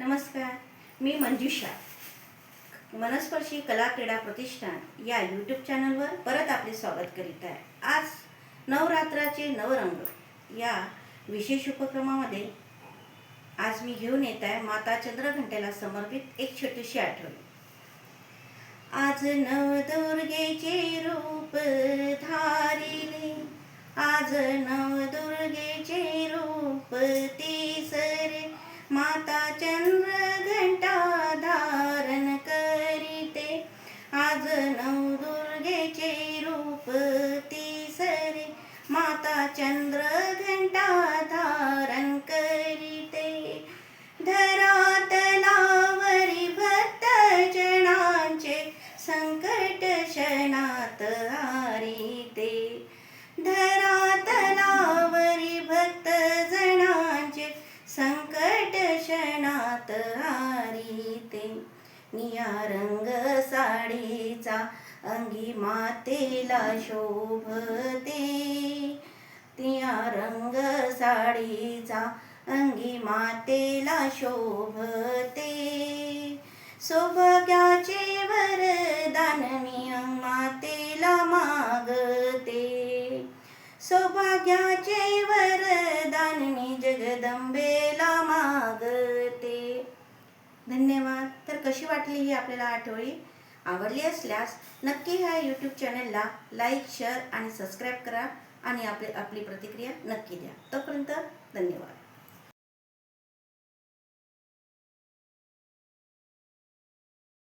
नमस्कार मी मंजुषा. मनस्पर्शी कला क्रीडा प्रतिष्ठान या यूट्यूब चॅनलवर परत आपले स्वागत करीत आहे. आज नवरात्राचे नवरंग या विशेष उपक्रमामध्ये आज मी घेऊन येत आहे. माता चंद्रघंटेला समर्पित एक छोटीशी आठवण. आज नवदुर्गेचे रूप धारिले आज नवदुर्गेचे रूप तिसरे माता आज नवदुर्गेचे रूप तिसरे. माता चंद्र घंटा धारण करीते. धरातलावरी भक्त जनांचे संकट क्षणात निया रंग साडीचा अंगी मातेला शोभते. तिया रंग साडीचा अंगी मातेला शोभते. सौभाग्याचे वरदान मी मातेला मागते. सौभाग्याचे वरदान मी जगदंबेला मागते. धन्यवाद. कशी वाटली ही आपल्याला आठवली आवडली असल्यास नक्की ह्या यूट्यूब चॅनलला लाईक शेअर आणि सबस्क्राईब करा आणि आपली आपली प्रतिक्रिया नक्की द्या. तोपर्यंत धन्यवाद.